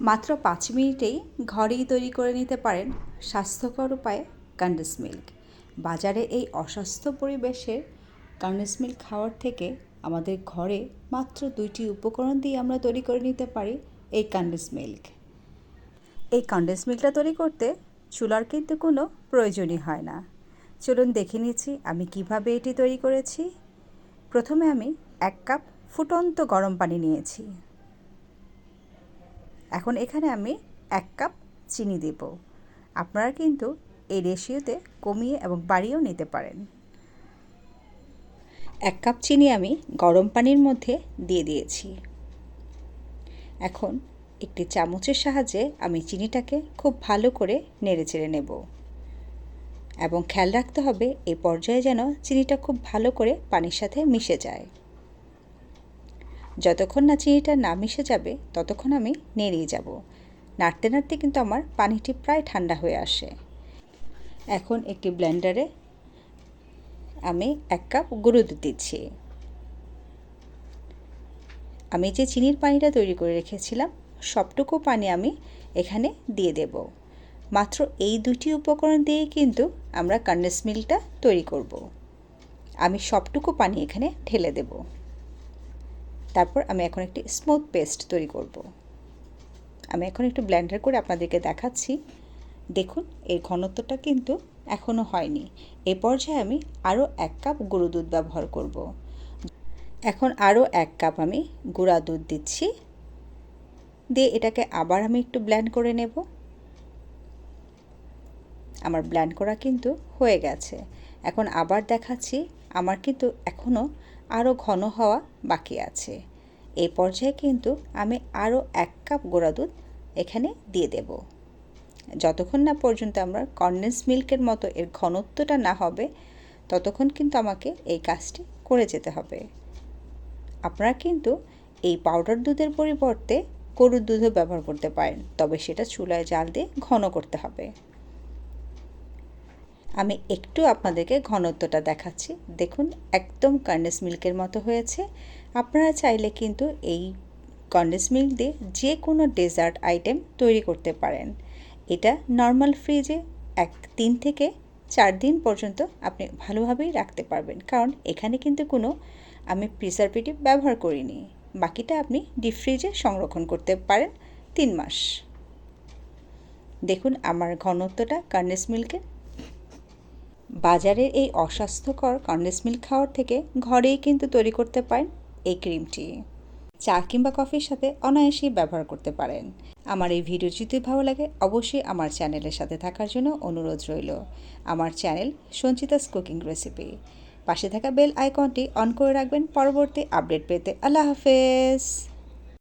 মাত্র পাঁচ মিনিটেই ঘরেই তৈরি করে নিতে পারেন স্বাস্থ্যকর উপায়ে কন্ডেন্স মিল্ক বাজারে এই অস্বাস্থ্য পরিবেশের কন্ডেন্স মিল্ক খাওয়ার থেকে আমাদের ঘরে মাত্র দুইটি উপকরণ দিয়ে আমরা তৈরি করে নিতে পারি এই কন্ডেন্স মিল্ক এই কন্ডেন্স মিল্কটা তৈরি করতে চুলার কিন্তু কোনো প্রয়োজনই হয় না। চলুন দেখে নিচ্ছি আমি কীভাবে এটি তৈরি করেছি। প্রথমে আমি এক কাপ ফুটন্ত গরম পানি নিয়েছি। এখন এখানে আমি এক কাপ চিনি দেব। আপনারা কিন্তু এই রেশিওতে কমিয়ে এবং বাড়িয়েও নিতে পারেন। এক কাপ চিনি আমি গরম পানির মধ্যে দিয়ে দিয়েছি। এখন একটি চামচের সাহায্যে আমি চিনিটাকে খুব ভালো করে নেড়ে চেড়ে নেব। এবং খেয়াল রাখতে হবে এই পর্যায়ে যেন চিনিটা খুব ভালো করে পানির সাথে মিশে যায়। যতক্ষণ না চিনিটা না মিশে যাবে, ততক্ষণ আমি নেড়িয়ে যাব। নাড়তে নাড়তে কিন্তু আমার পানিটি প্রায় ঠান্ডা হয়ে আসে। এখন একটি ব্লেন্ডারে আমি এক কাপ গুঁড়ো দুধ দিচ্ছি। আমি যে চিনির পানিটা তৈরি করে রেখেছিলাম, সবটুকু পানি আমি এখানে দিয়ে দেব। মাত্র এই দুটি উপকরণ দিয়ে কিন্তু আমরা কন্ডেন্স মিল্কটা তৈরি করব। আমি সবটুকু পানি এখানে ঢেলে দেব। তারপর আমি এখন একটি স্মুথ পেস্ট তৈরি করব। আমি এখন একটু ব্লেন্ডার করে আপনাদেরকে দেখাচ্ছি। দেখুন, এর ঘনত্বটা কিন্তু এখনও হয়নি। এ পর্যায়ে আমি আরও এক কাপ গুঁড়ো দুধ ব্যবহার করব। এখন আরও এক কাপ আমি গুঁড়া দুধ দিচ্ছি। দিয়ে এটাকে আবার আমি একটু ব্ল্যান্ড করে নেব। আমার ব্ল্যান্ড করা কিন্তু হয়ে গেছে। এখন আবার দেখাচ্ছি আমার কিন্তু এখনও আরও ঘন হওয়া বাকি আছে। এই পর্যায়ে কিন্তু আমি আরও এক কাপ গোড়া দুধ এখানে দিয়ে দেব। যতক্ষণ না পর্যন্ত আমরা কন্ডেন্স মিল্কের মতো এর ঘনত্বটা না হবে, ততক্ষণ কিন্তু আমাকে এই কাজটি করে যেতে হবে। আপনারা কিন্তু এই পাউডার দুধের পরিবর্তে গরুর দুধও ব্যবহার করতে পারেন, তবে সেটা চুলায় জাল দিয়ে ঘন করতে হবে। আমি একটু আপনাদেরকে ঘনত্বটা দেখাচ্ছি। দেখুন, একদম কন্ডেন্স মিল্কের মতো হয়েছে। আপনারা চাইলে কিন্তু এই কন্ডেন্স মিল্ক দিয়ে যে কোনো ডেজার্ট আইটেম তৈরি করতে পারেন। এটা নর্মাল ফ্রিজে এক তিন থেকে চার দিন পর্যন্ত আপনি ভালোভাবেই রাখতে পারবেন। কারণ এখানে কিন্তু কোনো আমি প্রিজারভেটিভ ব্যবহার করিনি। বাকিটা আপনি ডিপ ফ্রিজে সংরক্ষণ করতে পারেন তিন মাস। দেখুন, আমার ঘনত্বটা কন্ডেন্স মিল্কের বাজারের এই অস্বাস্থ্যকর কন্ডেন্স মিল্ক খাওয়ার থেকে ঘরেই কিন্তু তৈরি করতে পারেন এই ক্রিমটি চা কিংবা কফির সাথে অনায়াসেই ব্যবহার করতে পারেন। আমার এই ভিডিও যদি ভালো লাগে, অবশ্যই আমার চ্যানেলের সাথে থাকার জন্য অনুরোধ রইল। আমার চ্যানেল সঞ্চিতাস কুকিং রেসিপি। পাশে থাকা বেল আইকনটি অন করে রাখবেন। পরবর্তী আপডেট পেতে আল্লাহ হাফেজ।